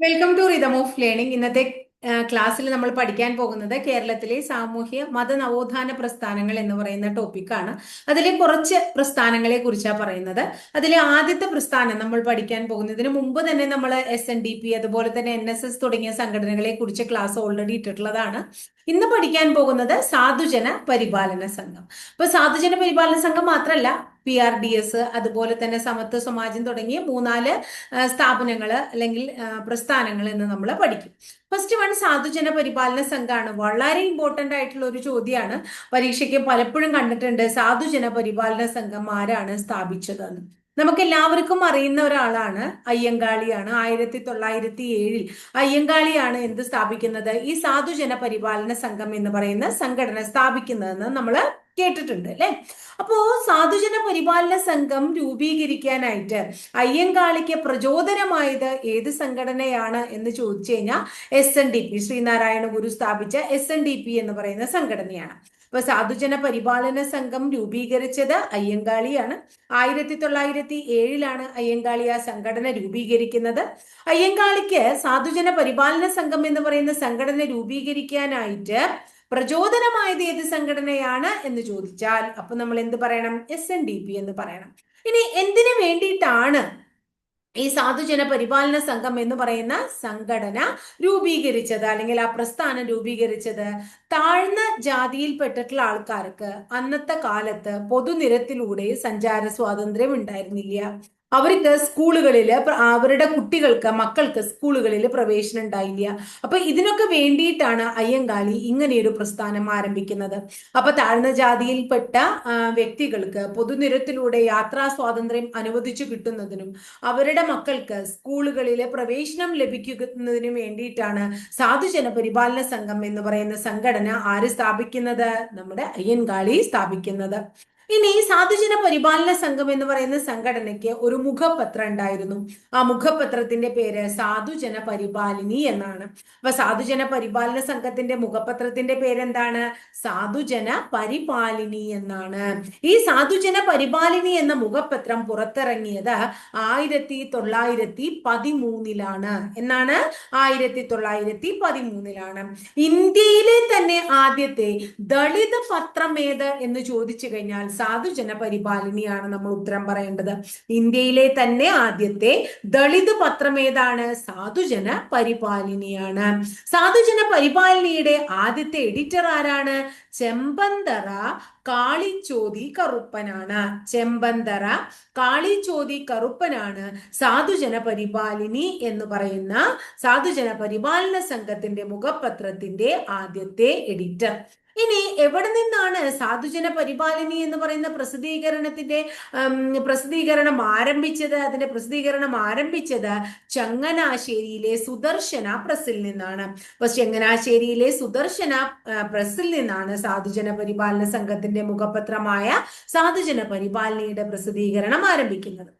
Welcome to rhythm of learning ഇന്നത്തെ ക്ലാസ്സിൽ നമ്മൾ പഠിക്കാൻ പോകുന്നത് കേരളത്തിലെ സാമൂഹ്യ മത നവോത്ഥാന പ്രസ്ഥാനങ്ങൾ എന്ന് പറയുന്ന ടോപ്പിക്കാണ് അതിലെ കുറച്ച് പ്രസ്ഥാനങ്ങളെ കുറിച്ചാണ് പറയുന്നത്. അതിലെ ആദ്യത്തെ പ്രസ്ഥാനം നമ്മൾ പഠിക്കാൻ പോകുന്നതിന് മുമ്പ് തന്നെ നമ്മൾ എസ് എൻ ഡി പി അതുപോലെ തന്നെ എൻ എസ് എസ് തുടങ്ങിയ സംഘടനകളെ കുറിച്ച് ക്ലാസ് ഓൾറെഡി ഇട്ടിട്ടുള്ളതാണ്. ഇന്ന് പഠിക്കാൻ പോകുന്നത് സാധുജന പരിപാലന സംഘം. അപ്പൊ സാധുജന പരിപാലന സംഘം മാത്രമല്ല പി ആർ ഡി എസ് അതുപോലെ തന്നെ സമത്വ സമാജം തുടങ്ങിയ മൂന്നാൽ സ്ഥാപനങ്ങൾ അല്ലെങ്കിൽ പ്രസ്ഥാനങ്ങൾ എന്ന് നമ്മൾ പഠിക്കും. ഫസ്റ്റ് വൺ സാധുജന പരിപാലന സംഘമാണ് വളരെ ഇമ്പോർട്ടന്റ് ആയിട്ടുള്ള ഒരു ചോദ്യമാണ് പരീക്ഷയ്ക്ക് പലപ്പോഴും കണ്ടിട്ടുണ്ട് സാധുജന പരിപാലന സംഘം ആരാണ് സ്ഥാപിച്ചതെന്ന്. നമുക്ക് എല്ലാവർക്കും അറിയുന്ന ഒരാളാണ് അയ്യങ്കാളിയാണ്. ആയിരത്തി തൊള്ളായിരത്തി ഏഴിൽ അയ്യങ്കാളിയാണ് എന്ത് സ്ഥാപിക്കുന്നത്? ഈ സാധുജന പരിപാലന സംഘം എന്ന് പറയുന്ന സംഘടന സ്ഥാപിക്കുന്നതെന്ന് നമ്മൾ കേട്ടിട്ടുണ്ട് അല്ലെ? അപ്പോ സാധുജന പരിപാലന സംഘം രൂപീകരിക്കാനായിട്ട് അയ്യങ്കാളിക്ക് പ്രചോദനമായത് ഏത് സംഘടനയാണ് എന്ന് ചോദിച്ചു കഴിഞ്ഞാൽ S N D P Sreenarayana Guru സ്ഥാപിച്ച എസ് എൻ ഡി പി എന്ന് പറയുന്ന സംഘടനയാണ്. അപ്പൊ സാധുജന പരിപാലന സംഘം രൂപീകരിച്ചത് അയ്യങ്കാളിയാണ്. ആയിരത്തി തൊള്ളായിരത്തി ഏഴിലാണ് അയ്യങ്കാളി ആ സംഘടന രൂപീകരിക്കുന്നത്. അയ്യങ്കാളിക്ക് സാധുജന പരിപാലന സംഘം എന്ന് പറയുന്ന സംഘടന രൂപീകരിക്കാനായിട്ട് പ്രചോദനമായത് ഏത് സംഘടനയാണ് എന്ന് ചോദിച്ചാൽ അപ്പൊ നമ്മൾ എന്ത് പറയണം? എസ് എൻ ഡി പി എന്ന് പറയണം. ഇനി എന്തിനു വേണ്ടിയിട്ടാണ് ഈ സാധുജന പരിപാലന സംഘം എന്ന് പറയുന്ന സംഘടന രൂപീകരിച്ചത്? അല്ലെങ്കിൽ ആ പ്രസ്ഥാനം രൂപീകരിച്ചത്? താഴ്ന്ന ജാതിയിൽപ്പെട്ടിട്ടുള്ള ആൾക്കാർക്ക് അന്നത്തെ കാലത്ത് പൊതുനിരത്തിലൂടെ സഞ്ചാര സ്വാതന്ത്ര്യം ഉണ്ടായിരുന്നില്ല അവർക്ക് സ്കൂളുകളിൽ അവരുടെ കുട്ടികൾക്ക് മക്കൾക്ക് സ്കൂളുകളിൽ പ്രവേശനം ഉണ്ടായില്ല അപ്പൊ ഇതിനൊക്കെ വേണ്ടിയിട്ടാണ് അയ്യങ്കാളി ഇങ്ങനെയൊരു പ്രസ്ഥാനം ആരംഭിക്കുന്നത്. അപ്പൊ താഴ്ന്ന ജാതിയിൽപ്പെട്ട വ്യക്തികൾക്ക് പൊതുനിരത്തിലൂടെ യാത്രാ സ്വാതന്ത്ര്യം അനുവദിച്ചു കിട്ടുന്നതിനും അവരുടെ മക്കൾക്ക് സ്കൂളുകളിലെ പ്രവേശനം ലഭിക്കുന്നതിനും വേണ്ടിയിട്ടാണ് സാധുജന പരിപാലന സംഘം എന്ന് പറയുന്ന സംഘടന ആര് സ്ഥാപിക്കുന്നത്? നമ്മുടെ അയ്യൻകാളി സ്ഥാപിക്കുന്നത്. ഇനി സാധുജന പരിപാലന സംഘം എന്ന് പറയുന്ന സംഘടനയ്ക്ക് ഒരു മുഖപത്രം ഉണ്ടായിരുന്നു. ആ മുഖപത്രത്തിന്റെ പേര് സാധുജന പരിപാലിനി എന്നാണ്. അപ്പൊ സാധുജന പരിപാലന സംഘത്തിന്റെ മുഖപത്രത്തിന്റെ പേരെന്താണ്? സാധുജന പരിപാലിനി എന്നാണ്. ഈ സാധുജന പരിപാലിനി എന്ന മുഖപത്രം പുറത്തിറങ്ങിയത് ആയിരത്തി തൊള്ളായിരത്തി പതിമൂന്നിലാണ് എന്നാണ്? ആയിരത്തി തൊള്ളായിരത്തി പതിമൂന്നിലാണ് ഇന്ത്യയിലെ തന്നെ ആദ്യത്തെ ദളിത് പത്രം ഏത് എന്ന് ചോദിച്ചു കഴിഞ്ഞാൽ സാധുജന പരിപാലിനിയാണ് നമ്മൾ ഉത്തരം പറയേണ്ടത്. ഇന്ത്യയിലെ തന്നെ ആദ്യത്തെ ദളിത് പത്രം ഏതാണ്? സാധുജന പരിപാലിനിയാണ് സാധുജന പരിപാലിനിയുടെ ആദ്യത്തെ എഡിറ്റർ ആരാണ്? ചെമ്പന്തറ കാളിച്ചോതി കറുപ്പനാണ്. ചെമ്പന്തറ കാളിച്ചോതി കറുപ്പനാണ് സാധുജന പരിപാലിനി എന്ന് പറയുന്ന സാധുജന പരിപാലന സംഘത്തിന്റെ മുഖപത്രത്തിന്റെ ആദ്യത്തെ എഡിറ്റർ. ഇനി എവിടെ നിന്നാണ് സാധുജന പരിപാലിനി എന്ന് പറയുന്ന പ്രസിദ്ധീകരണത്തിന്റെ പ്രസിദ്ധീകരണം ആരംഭിച്ചത്? അതിന്റെ പ്രസിദ്ധീകരണം ആരംഭിച്ചത് ചങ്ങനാശ്ശേരിയിലെ സുദർശന പ്രസിൽ നിന്നാണ്. അപ്പൊ ചങ്ങനാശ്ശേരിയിലെ സുദർശന പ്രസിൽ നിന്നാണ് സാധുജന പരിപാലന സംഘത്തിന്റെ മുഖപത്രമായ സാധുജന പരിപാലനയുടെ പ്രസിദ്ധീകരണം ആരംഭിക്കുന്നത്.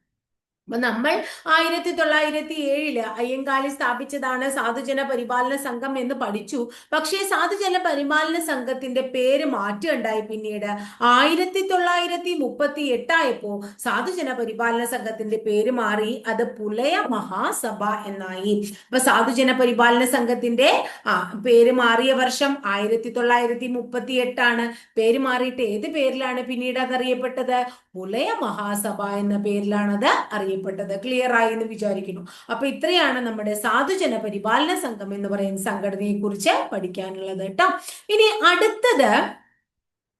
അപ്പൊ നമ്മൾ ആയിരത്തി തൊള്ളായിരത്തി ഏഴിൽ അയ്യങ്കാളി സ്ഥാപിച്ചതാണ് സാധുജന പരിപാലന സംഘം എന്ന് പഠിച്ചു. പക്ഷേ സാധുജന പരിപാലന സംഘത്തിന്റെ പേര് മാറ്റുണ്ടായി പിന്നീട്. ആയിരത്തി തൊള്ളായിരത്തി മുപ്പത്തി എട്ടായപ്പോ സാധുജന പരിപാലന സംഘത്തിന്റെ പേര് മാറി. അത് പുലയ മഹാസഭ എന്നായി. അപ്പൊ സാധുജന പരിപാലന സംഘത്തിന്റെ ആ പേര് മാറിയ വർഷം ആയിരത്തി തൊള്ളായിരത്തി മുപ്പത്തി എട്ടാണ് പേര് മാറിയിട്ട് ഏത് പേരിലാണ് പിന്നീട് അതറിയപ്പെട്ടത്? പുലയ മഹാസഭ എന്ന പേരിലാണത് അറിയപ്പെട്ടത്. അറിയപ്പെട്ടത് ക്ലിയർ ആയി എന്ന് വിചാരിക്കുന്നു. അപ്പൊ ഇത്രയാണ് നമ്മുടെ സാധുജന പരിപാലന സംഘം എന്ന് പറയുന്ന സംഘടനയെ കുറിച്ച് പഠിക്കാനുള്ളത് കേട്ടോ. ഇനി അടുത്തത്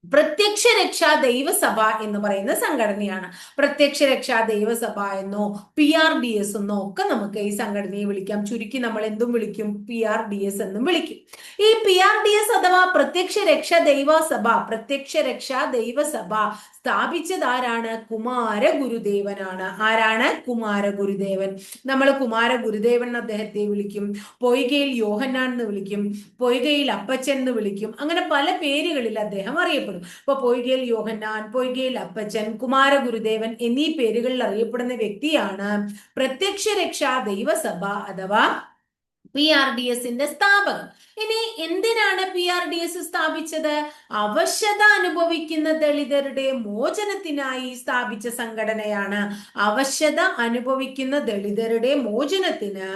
പ്രത്യക്ഷ രക്ഷാ ദൈവസഭ എന്ന് പറയുന്ന സംഘടനയാണ്. പ്രത്യക്ഷ രക്ഷാ ദൈവസഭ എന്നോ പി ആർ ഡി എസ് എന്നോ ഒക്കെ നമുക്ക് ഈ സംഘടനയെ വിളിക്കാം. ചുരുക്കി നമ്മൾ എന്തും വിളിക്കും? പി ആർ ഡി എസ് എന്നും വിളിക്കും. ഈ പി ആർ ഡി എസ് അഥവാ പ്രത്യക്ഷ രക്ഷ ദൈവസഭ പ്രത്യക്ഷ രക്ഷാ ദൈവസഭ സ്ഥാപിച്ചത് ആരാണ്? കുമാര ഗുരുദേവനാണ്. ആരാണ്? കുമാര ഗുരുദേവൻ. നമ്മൾ കുമാര ഗുരുദേവൻ അദ്ദേഹത്തെ വിളിക്കും. പൊയ്കയിൽ യോഹന്നാൻ എന്ന് വിളിക്കും. പൊയ്കയിൽ അപ്പച്ചൻ എന്ന് വിളിക്കും. അങ്ങനെ പല പേരുകളിൽ അദ്ദേഹം അറിയപ്പെടും. ഇപ്പൊ പൊയ്കയിൽ യോഹന്നാൻ പൊയ്കയിൽ അപ്പച്ചൻ കുമാര ഗുരുദേവൻ എന്നീ പേരുകളിൽ അറിയപ്പെടുന്ന വ്യക്തിയാണ് പ്രത്യക്ഷ രക്ഷാ ദൈവസഭ അഥവാ പി ആർ ഡി എസിന്റെ സ്ഥാപകർ ഇനി എന്തിനാണ് പി ആർ ഡി എസ് സ്ഥാപിച്ചത്? അവശത അനുഭവിക്കുന്ന ദളിതരുടെ മോചനത്തിനായി സ്ഥാപിച്ച സംഘടനയാണ്. അവശത അനുഭവിക്കുന്ന ദളിതരുടെ മോചനത്തിന്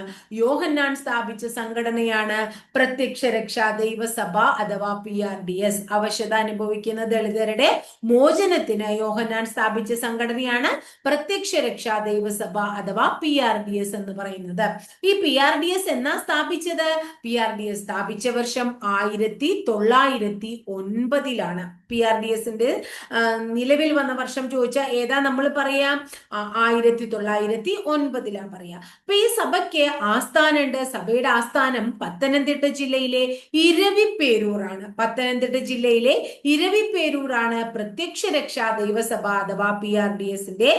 യോഹന്നാൻ സ്ഥാപിച്ച സംഘടനയാണ് Prathyaksha Raksha Daiva Sabha P R D S അവശത അനുഭവിക്കുന്ന ദളിതരുടെ മോചനത്തിന് യോഹന്നാൻ സ്ഥാപിച്ച സംഘടനയാണ് പ്രത്യക്ഷ രക്ഷാ ദൈവസഭ അഥവാ പി ആർ ഡി എസ് എന്ന് പറയുന്നത്. ഈ പി ആർ ഡി എസ് എന്നാ സ്ഥാപിച്ചത്? പി ആർ ഡി എസ് സ്ഥാപിച്ച വർഷം ആയിരത്തി തൊള്ളായിരത്തി ഒൻപതിലാണ് പി ആർ ഡി എസിന്റെ നിലവിൽ വന്ന വർഷം ചോദിച്ചാൽ ഏതാ നമ്മൾ പറയാം? ആയിരത്തി തൊള്ളായിരത്തി ഒൻപതിലാ പറയാ. അപ്പൊ ഈ സഭയ്ക്ക് ആസ്ഥാനുണ്ട് സഭയുടെ ആസ്ഥാനം പത്തനംതിട്ട ജില്ലയിലെ ഇരവിപ്പേരൂറാണ് പത്തനംതിട്ട ജില്ലയിലെ ഇരവിപ്പേരൂറാണ് പ്രത്യക്ഷ രക്ഷാ ദൈവസഭ അഥവാ പി ആർ ഡി എസിന്റെ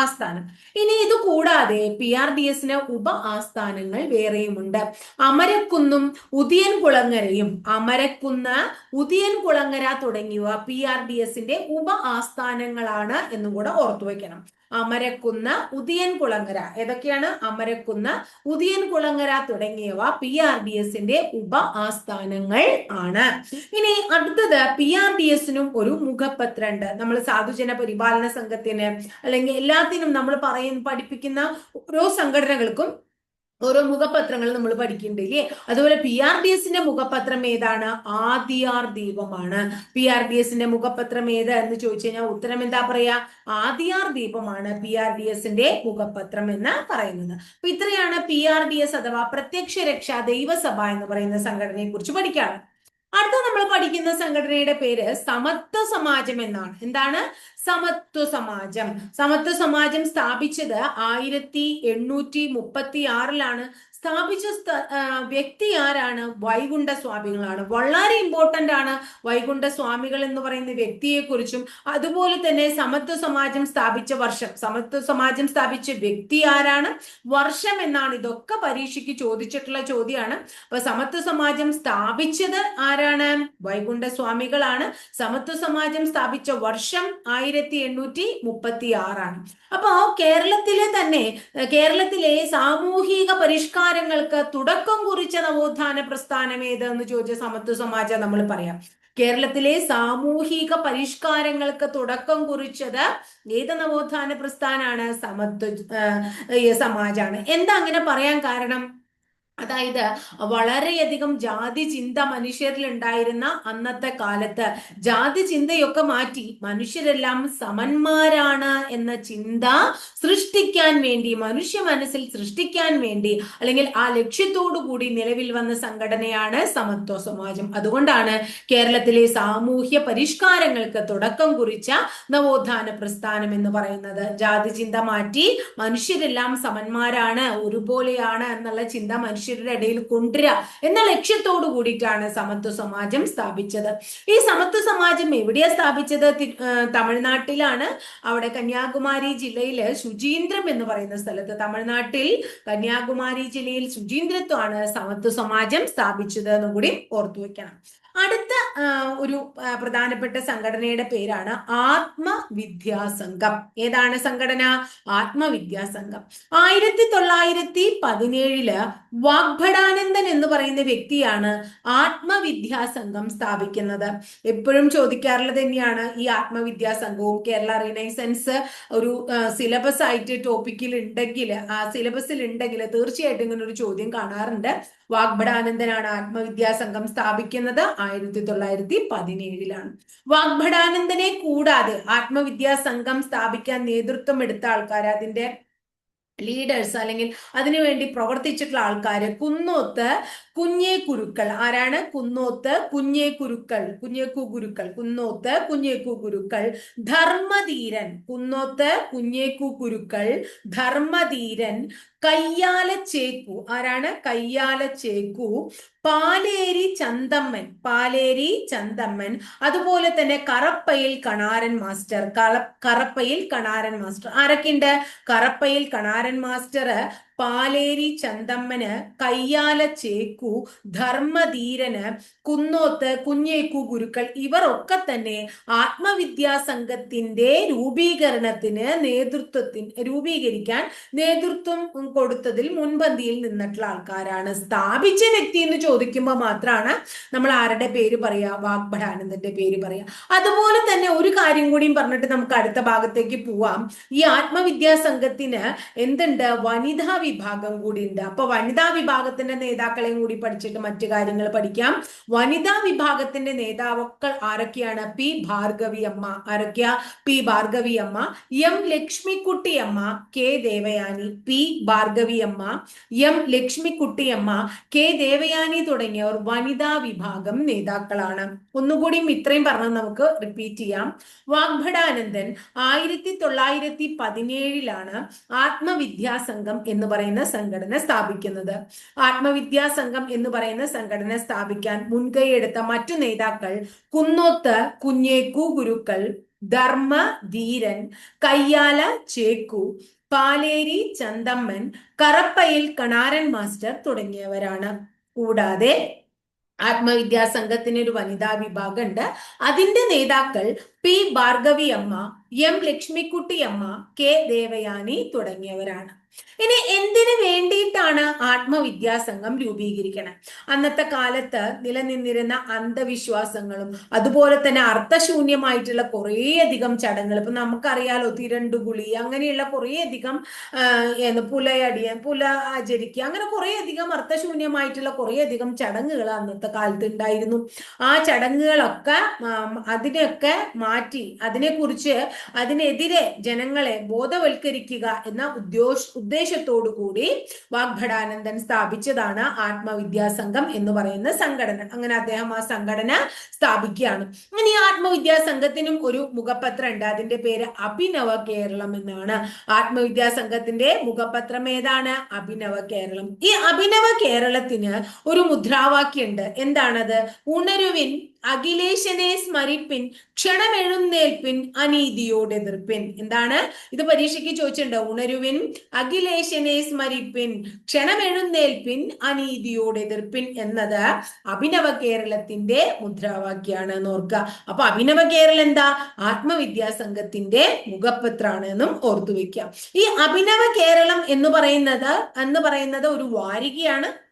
ആസ്ഥാനം. ഇനി ഇത് കൂടാതെ പി ആർ ഡി എസിന് ഉപ ആസ്ഥാനങ്ങൾ വേറെയുമുണ്ട്. അമരക്കുന്നും ഉദിയൻ കുളങ്ങരയും അമരക്കുന്ന് ഉദിയൻ കുളങ്ങര തുടങ്ങിയവ പി ആർ ഡി എസിന്റെ ഉപ ആസ്ഥാനങ്ങളാണ് എന്നും കൂടെ ഓർത്തു വെക്കണം അമരക്കുന്ന് ഉദിയൻ കുളങ്ങര ഏതൊക്കെയാണ്? അമരക്കുന്ന് ഉദിയൻ കുളങ്ങര തുടങ്ങിയവ പി ആർ ഡി എസിന്റെ ഉപ ആസ്ഥാനങ്ങൾ ആണ്. ഇനി അടുത്തത് പി ആർ ഡി എസിനും ഒരു മുഖപത്രം ഉണ്ട് നമ്മൾ സാധുജന പരിപാലന സംഘത്തിന് അല്ലെങ്കിൽ എല്ലാത്തിനും നമ്മൾ പറയുന്ന പഠിപ്പിക്കുന്ന ഓരോ സംഘടനകൾക്കും ഓരോ മുഖപത്രങ്ങൾ നമ്മൾ പഠിക്കുന്നുണ്ട് ഇല്ലേ അതുപോലെ പി ആർ ഡി എസിന്റെ മുഖപത്രം ഏതാണ്? ആദിയാർ ദീപമാണ്. പി ആർ ഡി എസിന്റെ മുഖപത്രം ഏത് എന്ന് ചോദിച്ചു കഴിഞ്ഞാൽ ഉത്തരം എന്താ പറയാ? ആദിയാർ ദീപമാണ് പി ആർ ഡി എസിന്റെ മുഖപത്രം എന്ന് പറയുന്നത്. അപ്പൊ ഇത്രയാണ് പി ആർ ഡി എസ് അഥവാ പ്രത്യക്ഷ രക്ഷാ ദൈവസഭ എന്ന് പറയുന്ന സംഘടനയെ കുറിച്ച് പഠിക്കാണ് അടുത്ത നമ്മൾ പഠിക്കുന്ന സംഘടനയുടെ പേര് സമത്വ സമാജം എന്നാണ്. എന്താണ്? സമത്വ സമാജം. സമത്വ സമാജം സ്ഥാപിച്ചത് ആയിരത്തി എണ്ണൂറ്റി മുപ്പത്തി ആറിലാണ് സ്ഥാപിച്ച വ്യക്തി ആരാണ്? വൈകുണ്ഠ സ്വാമികളാണ്. വളരെ ഇമ്പോർട്ടന്റ് ആണ് വൈകുണ്ഠ സ്വാമികൾ എന്ന് പറയുന്ന വ്യക്തിയെക്കുറിച്ചും അതുപോലെ തന്നെ സമത്വ സമാജം സ്ഥാപിച്ച വർഷം. സമത്വ സമാജം സ്ഥാപിച്ച വ്യക്തി ആരാണ്? വർഷം എന്നാണ് ഇതൊക്കെ പരീക്ഷയ്ക്ക് ചോദിച്ചിട്ടുള്ള ചോദ്യമാണ് അപ്പൊ സമത്വ സമാജം സ്ഥാപിച്ചത് ആരാണ്? വൈകുണ്ഠ സ്വാമികളാണ്. സമത്വ സമാജം സ്ഥാപിച്ച വർഷം ആയിരത്തി എണ്ണൂറ്റി മുപ്പത്തി ആറാണ് അപ്പോ കേരളത്തിലെ തന്നെ കേരളത്തിലെ സാമൂഹിക പരിഷ്കാര സംസ്കാരങ്ങൾക്ക് തുടക്കം കുറിച്ച നവോത്ഥാന പ്രസ്ഥാനം ഏതെന്ന് ചോദിച്ച സമത്വ സമാജം നമ്മൾ പറയാം. കേരളത്തിലെ സാമൂഹിക പരിഷ്കാരങ്ങൾക്ക് തുടക്കം കുറിച്ചത് ഏത് നവോത്ഥാന പ്രസ്ഥാനാണ്? സമത്വ സമാജാണ്. എന്താ അങ്ങനെ പറയാൻ കാരണം? അതായത് വളരെയധികം ജാതി ചിന്ത മനുഷ്യരിൽ ഉണ്ടായിരുന്ന അന്നത്തെ കാലത്ത് ജാതി ചിന്തയൊക്കെ മാറ്റി മനുഷ്യരെല്ലാം സമന്മാരാണ് എന്ന ചിന്ത സൃഷ്ടിക്കാൻ വേണ്ടി മനുഷ്യ മനസ്സിൽ സൃഷ്ടിക്കാൻ വേണ്ടി അല്ലെങ്കിൽ ആ ലക്ഷ്യത്തോടു കൂടി നിലവിൽ വന്ന സംഘടനയാണ് സമത്വ സമാജം. അതുകൊണ്ടാണ് കേരളത്തിലെ സാമൂഹ്യ പരിഷ്കാരങ്ങൾക്ക് തുടക്കം കുറിച്ച നവോത്ഥാന പ്രസ്ഥാനം എന്ന് പറയുന്നത്. ജാതി ചിന്ത മാറ്റി മനുഷ്യരെല്ലാം സമന്മാരാണ് ഒരുപോലെയാണ് എന്നുള്ള ചിന്ത മനുഷ്യ മനുഷ്യരുടെ ഇടയിൽ കൊണ്ടുവരിക എന്ന ലക്ഷ്യത്തോടു കൂടിയിട്ടാണ് സമത്വ സമാജം സ്ഥാപിച്ചത്. ഈ സമത്വ സമാജം എവിടെയാ സ്ഥാപിച്ചത്? തമിഴ്നാട്ടിലാണ്. അവിടെ കന്യാകുമാരി ജില്ലയിലെ ശുചീന്ദ്രം എന്ന് പറയുന്ന സ്ഥലത്ത് തമിഴ്നാട്ടിൽ കന്യാകുമാരി ജില്ലയിൽ ശുചീന്ദ്രത്വമാണ് സമത്വ സമാജം സ്ഥാപിച്ചത് എന്നുകൂടി ഓർത്തു വെക്കണം അടുത്ത ഒരു പ്രധാനപ്പെട്ട സംഘടനയുടെ പേരാണ് ആത്മവിദ്യാസംഘം. ഏതാണ് സംഘടന? ആത്മവിദ്യാസംഘം. ആയിരത്തി തൊള്ളായിരത്തി പതിനേഴിൽ വാഗ്ഭടാനന്ദൻ എന്ന് പറയുന്ന വ്യക്തിയാണ് ആത്മവിദ്യാസംഘം സ്ഥാപിക്കുന്നത്. എപ്പോഴും ചോദിക്കാറുള്ളത് തന്നെയാണ് ഈ ആത്മവിദ്യാസംഘവും കേരള റിനൈസൻസ് ഒരു സിലബസ് ആയിട്ട് ടോപ്പിക്കിൽ ഉണ്ടെങ്കിൽ ആ സിലബസിൽ ഉണ്ടെങ്കിൽ തീർച്ചയായിട്ടും ഇങ്ങനെ ഒരു ചോദ്യം കാണാറുണ്ട്. വാഗ്ഭടാനന്ദനാണ് ആത്മവിദ്യാസംഘം സ്ഥാപിക്കുന്നത്. ആയിരത്തി തൊള്ളായിരത്തി പതിനേഴിലാണ് വാഗ്ഭടാനന്ദനെ കൂടാതെ ആത്മവിദ്യാ സംഘം സ്ഥാപിക്കാൻ നേതൃത്വം എടുത്ത ആൾക്കാർ അതിന്റെ ലീഡേഴ്സ് അല്ലെങ്കിൽ അതിനുവേണ്ടി പ്രവർത്തിച്ചിട്ടുള്ള ആൾക്കാർ കുന്നോത്ത് കുഞ്ഞേ കുരുക്കൾ. ആരാണ്? കുന്നോത്ത് കുഞ്ഞേ കുരുക്കൾ. കുഞ്ഞേക്കു ഗുരുക്കൾ കുന്നോത്ത് കുഞ്ഞേക്കു ഗുരുക്കൾ ധർമ്മധീരൻ. കുന്നോത്ത് കുഞ്ഞേക്കു കുരുക്കൾ. ധർമ്മധീരൻ. കയ്യാല ചേക്കു. ആരാണ്? കയ്യാല ചേക്കു. പാലേരി ചന്തമ്മൻ പാലേരി ചന്തമ്മൻ അതുപോലെ തന്നെ കറപ്പയിൽ കണാരൻ മാസ്റ്റർ. കറപ്പയിൽ കണാരൻ മാസ്റ്റർ. ആരൊക്കെയുണ്ട്? കറപ്പയിൽ കണാരൻ മാസ്റ്റർ പാലേരി ചന്തമ്മന് കയ്യാല ചേക്കു ധർമ്മധീരന് കുന്നോത്ത് കുഞ്ഞേക്കു ഗുരുക്കൾ ഇവർ ഒക്കെ തന്നെ ആത്മവിദ്യാ സംഘത്തിന്റെ രൂപീകരണത്തിന് നേതൃത്വത്തിന് രൂപീകരിക്കാൻ നേതൃത്വം കൊടുത്തതിൽ മുൻപന്തിയിൽ നിന്നിട്ടുള്ള ആൾക്കാരാണ്. സ്ഥാപിച്ച വ്യക്തി എന്ന് ചോദിക്കുമ്പോൾ മാത്രമാണ് നമ്മൾ ആരുടെ പേര് പറയാ വാഗ്ഭടാനന്ദന്റെ പേര് പറയാ. അതുപോലെ തന്നെ ഒരു കാര്യം കൂടിയും പറഞ്ഞിട്ട് നമുക്ക് അടുത്ത ഭാഗത്തേക്ക് പോവാം. ഈ ആത്മവിദ്യാ സംഘത്തിന് എന്തുണ്ട്? വനിതാ വിഭാഗം കൂടി ഉണ്ട്. അപ്പൊ വനിതാ വിഭാഗത്തിന്റെ നേതാക്കളെയും കൂടി പഠിച്ചിട്ട് മറ്റു കാര്യങ്ങൾ പഠിക്കാം. വനിതാ വിഭാഗത്തിന്റെ നേതാവക്കൾ ആരൊക്കെയാണ്? പി ഭാർഗവി അമ്മ. ആരൊക്കെയാ? പി ഭാർഗവി അമ്മ എം ലക്ഷ്മിക്കുട്ടി അമ്മ K Devayani P Bhargavi Amma M Lakshmikutty Lakshmikuttyamma K Devayani തുടങ്ങിയവർ വനിതാ വിഭാഗം നേതാക്കളാണ്. ഒന്നുകൂടിയും ഇത്രയും പറഞ്ഞ് നമുക്ക് റിപ്പീറ്റ് ചെയ്യാം. വാഗ്ഭടാനന്ദൻ ആയിരത്തി തൊള്ളായിരത്തി പതിനേഴിലാണ് ആത്മവിദ്യാസംഘം എന്ന് എന്ന് പറയുന്ന സംഘടന സ്ഥാപിക്കുന്നത്. ആത്മവിദ്യാ സംഘം എന്ന് പറയുന്ന സംഘടന സ്ഥാപിക്കാൻ മുൻകൈയെടുത്ത മറ്റു നേതാക്കൾ കുന്നോത്ത് കുഞ്ഞേക്കു ഗുരുക്കൾ ധർമ്മ ധീരൻ കയ്യാല ചേക്കു പാലേരി ചന്തമ്മൻ കറപ്പയിൽ കണാരൻ മാസ്റ്റർ തുടങ്ങിയവരാണ്. കൂടാതെ ആത്മവിദ്യാ സംഘത്തിന് ഒരു വനിതാ വിഭാഗം ഉണ്ട് അതിന്റെ നേതാക്കൾ പി ഭാർഗവി അമ്മ എം ലക്ഷ്മിക്കുട്ടി അമ്മ കെ ദേവയാനി തുടങ്ങിയവരാണ്. ഇനി എന്തിനു വേണ്ടിയിട്ടാണ് ആത്മവിദ്യാസംഘം രൂപീകരിക്കണം? അന്നത്തെ കാലത്ത് നിലനിന്നിരുന്ന അന്ധവിശ്വാസങ്ങളും അതുപോലെ തന്നെ അർത്ഥശൂന്യമായിട്ടുള്ള കുറേയധികം ചടങ്ങുകൾ ഇപ്പൊ നമുക്കറിയാലോ തിരണ്ടുകുളി അങ്ങനെയുള്ള കുറേയധികം പുലയടിയ പുല ആചരിക്കുക അങ്ങനെ കുറേയധികം അർത്ഥശൂന്യമായിട്ടുള്ള കുറേയധികം ചടങ്ങുകൾ അന്നത്തെ കാലത്ത് ഉണ്ടായിരുന്നു. ആ ചടങ്ങുകളൊക്കെ അതിനെയൊക്കെ മാറ്റി അതിനെക്കുറിച്ച് അതിനെതിരെ ജനങ്ങളെ ബോധവൽക്കരിക്കുക എന്ന ഉദ്ദേശ ഉദ്ദേശത്തോടു കൂടി വാഗ്ഭടാനന്ദൻ സ്ഥാപിച്ചതാണ് ആത്മവിദ്യാസംഘം എന്ന് പറയുന്ന സംഘടന. അങ്ങനെ അദ്ദേഹം ആ സംഘടന സ്ഥാപിക്കുകയാണ്. അങ്ങനെ ഈ ആത്മവിദ്യാസംഘത്തിനും ഒരു മുഖപത്രം ഉണ്ട് അതിന്റെ പേര് അഭിനവ കേരളം എന്നാണ്. ആത്മവിദ്യാസംഘത്തിന്റെ മുഖപത്രം ഏതാണ്? അഭിനവ കേരളം. ഈ അഭിനവ കേരളത്തിന് ഒരു മുദ്രാവാക്യം ഉണ്ട് എന്താണത്? ഉണരുവിൻ അഖിലേശനെ സ്മരിപ്പിൻ ക്ഷണമെഴുന്നേൽപ്പിൻ അനീതിയോട് എതിർപ്പിൻ. എന്താണ്? ഇത് പരീക്ഷയ്ക്ക് ചോദിച്ചിട്ടുണ്ട്. ഉണരുവിൻ അഖിലേശനെ സ്മരിപ്പിൻ ക്ഷണമെഴുന്നേൽപ്പിൻ അനീതിയോട് എതിർപ്പിൻ എന്നത് അഭിനവ കേരളത്തിന്റെ മുദ്രാവാക്യാണ് എന്ന് ഓർക്കുക. അപ്പൊ അഭിനവ കേരളം എന്താ? ആത്മവിദ്യാ സംഘത്തിന്റെ മുഖപത്രാണ് എന്നും ഓർത്തു വെക്കാം ഈ അഭിനവ കേരളം എന്ന് പറയുന്നത് എന്ന് പറയുന്നത് ഒരു വാരികയാണ്.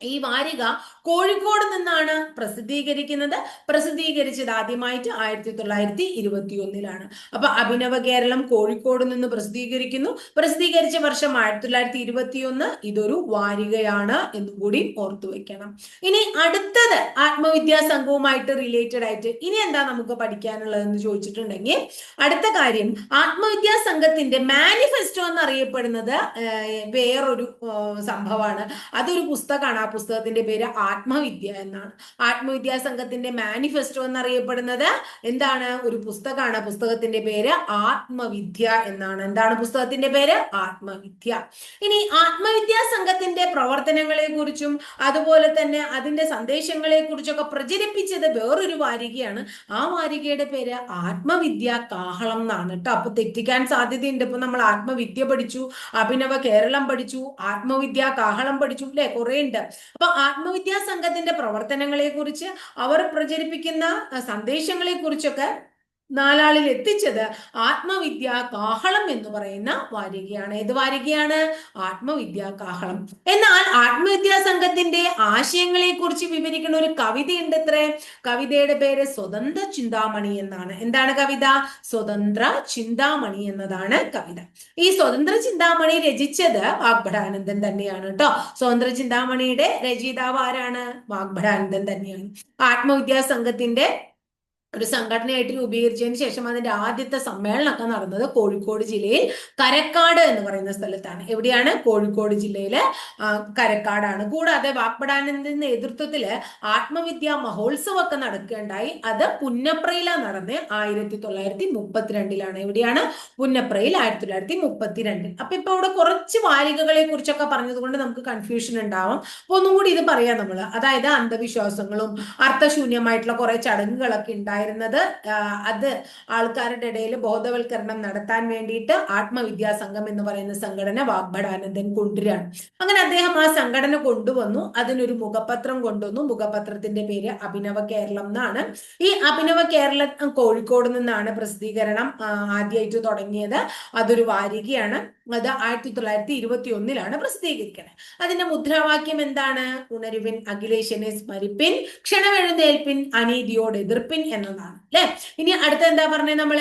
ഈ വാരിക കോഴിക്കോട് നിന്നാണ് പ്രസിദ്ധീകരിക്കുന്നത്. പ്രസിദ്ധീകരിച്ചത് ആദ്യമായിട്ട് ആയിരത്തി തൊള്ളായിരത്തി ഇരുപത്തി ഒന്നിലാണ് അപ്പൊ അഭിനവ കേരളം കോഴിക്കോട് നിന്ന് പ്രസിദ്ധീകരിക്കുന്നു. പ്രസിദ്ധീകരിച്ച വർഷം ആയിരത്തി തൊള്ളായിരത്തി ഇരുപത്തി ഒന്ന് ഇതൊരു വാരികയാണ് എന്നും കൂടി ഓർത്തു വെക്കണം. ഇനി അടുത്തത് ആത്മവിദ്യാ സംഘവുമായിട്ട് റിലേറ്റഡ് ആയിട്ട് ഇനി എന്താ നമുക്ക് പഠിക്കാനുള്ളതെന്ന് ചോദിച്ചിട്ടുണ്ടെങ്കിൽ അടുത്ത കാര്യം ആത്മവിദ്യാ സംഘത്തിന്റെ മാനിഫെസ്റ്റോ എന്നറിയപ്പെടുന്നത് വേറൊരു സംഭവമാണ്. അതൊരു പുസ്തകമാണ്. പുസ്തകത്തിന്റെ പേര് ആത്മവിദ്യ എന്നാണ്. ആത്മവിദ്യ സംഘത്തിന്റെ മാനിഫെസ്റ്റോ എന്നറിയപ്പെടുന്നത് എന്താണ്? ഒരു പുസ്തകമാണ്. പുസ്തകത്തിന്റെ പേര് ആത്മവിദ്യ എന്നാണ്. എന്താണ് പുസ്തകത്തിന്റെ പേര്? ആത്മവിദ്യ. ഇനി ആത്മവിദ്യാ സംഘത്തിന്റെ പ്രവർത്തനങ്ങളെ കുറിച്ചും അതുപോലെ തന്നെ അതിന്റെ സന്ദേശങ്ങളെ കുറിച്ചൊക്കെ പ്രചരിപ്പിച്ചത് വേറൊരു വാരികയാണ്. ആ വാരികയുടെ പേര് ആത്മവിദ്യ കാഹളം എന്നാണ് കേട്ടോ. അപ്പൊ തെറ്റിക്കാൻ സാധ്യതയുണ്ട്. ഇപ്പൊ നമ്മൾ ആത്മവിദ്യ പഠിച്ചു അഭിനവ കേരളം പഠിച്ചു ആത്മവിദ്യ കാഹളം പഠിച്ചു അല്ലെ? കുറെ ഉണ്ട് അപ്പൊ ആത്മവിദ്യാ സംഘത്തിന്റെ പ്രവർത്തനങ്ങളെ കുറിച്ച് അവർ പ്രചരിപ്പിക്കുന്ന സന്ദേശങ്ങളെ കുറിച്ചൊക്കെ നാലാളിൽ എത്തിച്ചത് ആത്മവിദ്യ കാഹളം എന്ന് പറയുന്ന വാരികയാണ്. ഏത് വാരികയാണ്? ആത്മവിദ്യ കാഹളം. എന്നാൽ ആത്മവിദ്യാ സംഘത്തിന്റെ ആശയങ്ങളെ കുറിച്ച് വിവരിക്കുന്ന ഒരു കവിതയുണ്ട് എത്ര കവിതയുടെ പേര് സ്വതന്ത്ര ചിന്താമണി എന്നാണ്. എന്താണ് കവിത? സ്വതന്ത്ര ചിന്താമണി എന്നതാണ് കവിത. ഈ സ്വതന്ത്ര ചിന്താമണി രചിച്ചത് വാഗ്ഭടാനന്ദൻ തന്നെയാണ് കേട്ടോ. സ്വതന്ത്ര ചിന്താമണിയുടെ രചയിതാവ് ആരാണ്? വാഗ്ഭടാനന്ദൻ തന്നെയാണ്. ആത്മവിദ്യാ സംഘത്തിന്റെ ഒരു സംഘടനയായിട്ട് രൂപീകരിച്ചതിന് ശേഷം അതിന്റെ ആദ്യത്തെ സമ്മേളനമൊക്കെ നടന്നത് കോഴിക്കോട് ജില്ലയിൽ കരക്കാട് എന്ന് പറയുന്ന സ്ഥലത്താണ്. എവിടെയാണ്? കോഴിക്കോട് ജില്ലയിലെ കരക്കാടാണ്. കൂടാതെ വാഗ്ബടാനന്ദന്റെ നേതൃത്വത്തിൽ ആത്മവിദ്യാ മഹോത്സവമൊക്കെ നടക്കുകയുണ്ടായി. അത് പുന്നപ്രയില നടന്ന് ആയിരത്തി തൊള്ളായിരത്തി മുപ്പത്തിരണ്ടിലാണ് എവിടെയാണ്? പുന്നപ്രയിൽ ആയിരത്തി തൊള്ളായിരത്തി മുപ്പത്തിരണ്ടിൽ അപ്പൊ ഇപ്പൊ അവിടെ കുറച്ച് വാരികകളെ കുറിച്ചൊക്കെ പറഞ്ഞതുകൊണ്ട് നമുക്ക് കൺഫ്യൂഷൻ ഉണ്ടാവും. അപ്പൊ ഒന്നും കൂടി ഇത് പറയാം നമ്മൾ അതായത് അന്ധവിശ്വാസങ്ങളും അർത്ഥശൂന്യമായിട്ടുള്ള കുറെ ചടങ്ങുകളൊക്കെ ഉണ്ടായ ഉണ്ടായിരുന്നത് അത് ആൾക്കാരുടെ ഇടയിൽ ബോധവൽക്കരണം നടത്താൻ വേണ്ടിയിട്ട് ആത്മവിദ്യാ സംഘം എന്ന് പറയുന്ന സംഘടന വാഗ്ഭടാനന്ദൻ കൊണ്ടുവരാണ് അങ്ങനെ അദ്ദേഹം ആ സംഘടന കൊണ്ടുവന്നു. അതിനൊരു മുഖപത്രം കൊണ്ടുവന്നു. മുഖപത്രത്തിന്റെ പേര് അഭിനവ കേരളം എന്നാണ്. ഈ അഭിനവ കേരളം കോഴിക്കോട് നിന്നാണ് പ്രസിദ്ധീകരണം ആദ്യമായിട്ട് തുടങ്ങിയത്. അതൊരു വാരികയാണ്. അത് ആയിരത്തി തൊള്ളായിരത്തി ഇരുപത്തി ഒന്നിലാണ് പ്രസിദ്ധീകരിക്കുന്നത് അതിന്റെ മുദ്രാവാക്യം എന്താണ്? ഉണരുവിൻ അഖിലേഷ്യനെ സ്മരിപ്പിൻ ക്ഷണമെഴുന്നേൽപ്പിൻ അനീതിയോട് എതിർപ്പിൻ എന്നതാണ്. അല്ലെ ഇനി അടുത്ത എന്താ പറഞ്ഞത് നമ്മൾ?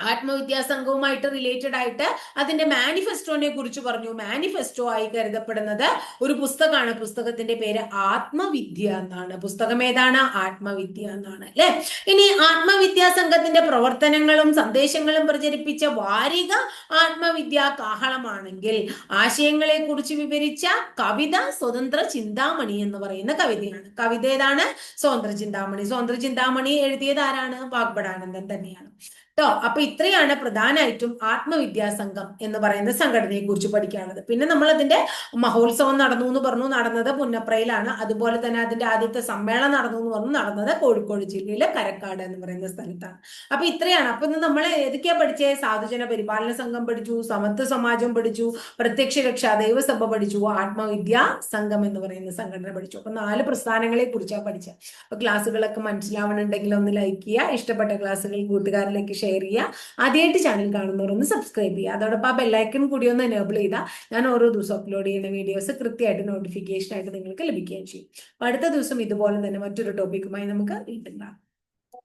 ആത്മവിദ്യാ സംഘവുമായിട്ട് റിലേറ്റഡ് ആയിട്ട് അതിന്റെ മാനിഫെസ്റ്റോനെ കുറിച്ച് പറഞ്ഞു. മാനിഫെസ്റ്റോ ആയി കരുതപ്പെടുന്നത് ഒരു പുസ്തകമാണ്. പുസ്തകത്തിന്റെ പേര് ആത്മവിദ്യ എന്നാണ്. പുസ്തകം ഏതാണ്? ആത്മവിദ്യ എന്നാണ്. അല്ലെ? ഇനി ആത്മവിദ്യാ സംഘത്തിന്റെ പ്രവർത്തനങ്ങളും സന്ദേശങ്ങളും പ്രചരിപ്പിച്ച വാരിക ആത്മവിദ്യാ കാഹളമാണെങ്കിൽ ആശയങ്ങളെ കുറിച്ച് വിവരിച്ച കവിത സ്വതന്ത്ര ചിന്താമണി എന്ന് പറയുന്ന കവിതയാണ്. കവിത ഏതാണ്? സ്വതന്ത്ര ചിന്താമണി. സ്വതന്ത്ര ചിന്താമണി എഴുതിയത് ആരാണ്? വാഗ്ബടാനന്ദൻ തന്നെയാണ്. കേട്ടോ അപ്പൊ ഇത്രയാണ് പ്രധാനമായിട്ടും ആത്മവിദ്യാ സംഘം എന്ന് പറയുന്ന സംഘടനയെ കുറിച്ച് പഠിക്കാനുള്ളത്. പിന്നെ നമ്മൾ അതിന്റെ മഹോത്സവം നടന്നു എന്ന് പറഞ്ഞു. നടന്നത് പുന്നപ്രയിലാണ്. അതുപോലെ തന്നെ അതിന്റെ ആദ്യത്തെ സമ്മേളനം നടന്നു എന്ന് പറഞ്ഞു. നടന്നത് കോഴിക്കോട് ജില്ലയിലെ കരക്കാട് എന്ന് പറയുന്ന സ്ഥലത്താണ്. അപ്പൊ ഇത്രയാണ്. അപ്പൊ ഇന്ന് നമ്മൾ ഏതൊക്കെയാ പഠിച്ചേ? സാധുജന പരിപാലന സംഘം പഠിച്ചു സമത്വ സമാജം പഠിച്ചു പ്രത്യക്ഷ രക്ഷാ ദൈവസഭ പഠിച്ചു ആത്മവിദ്യാ സംഘം എന്ന് പറയുന്ന സംഘടന പഠിച്ചു. അപ്പൊ നാല് പ്രസ്ഥാനങ്ങളെ കുറിച്ചാണ് പഠിച്ചത് അപ്പൊ ക്ലാസ്സുകളൊക്കെ മനസ്സിലാവണമെങ്കിൽ ഒന്ന് ലൈക്ക് ചെയ്യുക. ഇഷ്ടപ്പെട്ട ക്ലാസ്സുകൾ കൂട്ടുകാരിലേക്ക് ഷെയർ ചെയ്യുക. ആദ്യമായിട്ട് ചാനൽ കാണുന്നവർ ഒന്ന് സബ്സ്ക്രൈബ് ചെയ്യുക. അതോടൊപ്പം ആ ബെല്ലൈക്കൺ കൂടി ഒന്ന് എനേബിൾ ചെയ്താൽ ഞാൻ ഓരോ ദിവസം അപ്ലോഡ് ചെയ്യുന്ന വീഡിയോസ് കൃത്യമായിട്ട് നോട്ടിഫിക്കേഷൻ ആയിട്ട് നിങ്ങൾക്ക് ലഭിക്കുകയും ചെയ്യും. അടുത്ത ദിവസം ഇതുപോലെ തന്നെ മറ്റൊരു ടോപ്പിക്കുമായി നമുക്ക് വീണ്ടും കാണാം.